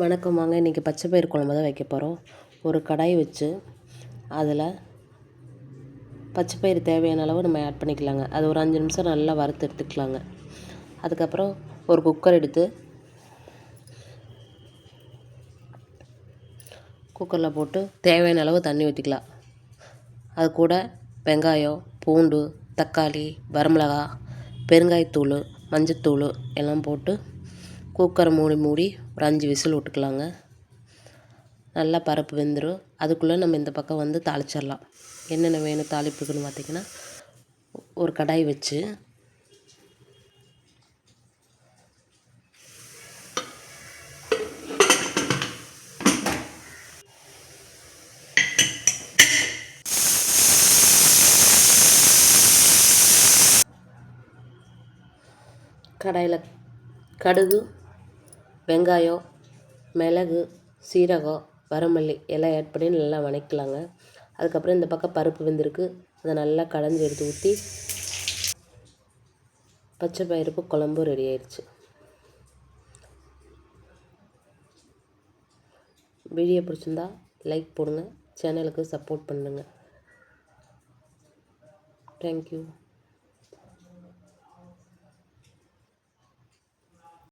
வணக்கம் வாங்க இன்றைக்கி பச்சை பயிறு குழம்பு தான் வைக்க போகிறோம் ஒரு கடாய் வச்சு அதில் பச்சை பயிறு தேவையான அளவு நம்ம ஆட் பண்ணிக்கலாங்க. அது ஒரு அஞ்சு நிமிஷம் நல்லா வறுத்து எடுத்துக்கலாங்க. அதுக்கப்புறம் ஒரு குக்கர் எடுத்து குக்கரில் போட்டு தேவையான அளவு தண்ணி ஊற்றிக்கலாம் அது கூட வெங்காயம் பூண்டு தக்காளி வரமிளகா பெருங்காயத்தூள் மஞ்சத்தூள் எல்லாம் போட்டு குக்கரை மூடி மூடி ஒரு அஞ்சு விசில் விட்டுக்கலாங்க. நல்லா பருப்பு வெந்துடும் அதுக்குள்ளே நம்ம இந்த பக்கம் வந்து தாளிச்சிடலாம். என்னென்ன வேணும் தாளிப்புக்குன்னு பார்த்திங்கன்னா ஒரு கடாய் வச்சு கடாயில் கடுகு வெங்காயம் மிளகு சீரகம் வரமல்லி எல்லாம் ஆட் பண்ணி நல்லா வதக்கலாங்க அதுக்கப்புறம் இந்த பக்கம் பருப்பு வெந்திருக்கு. அதை நல்லா கடைஞ்சி எடுத்து ஊற்றி பச்சை பயிறுப்பு குழம்பும் ரெடி ஆயிடுச்சு வீடியோ பிடிச்சிருந்தா லைக் போடுங்க. சேனலுக்கு சப்போர்ட் பண்ணுங்கள் தேங்க்யூ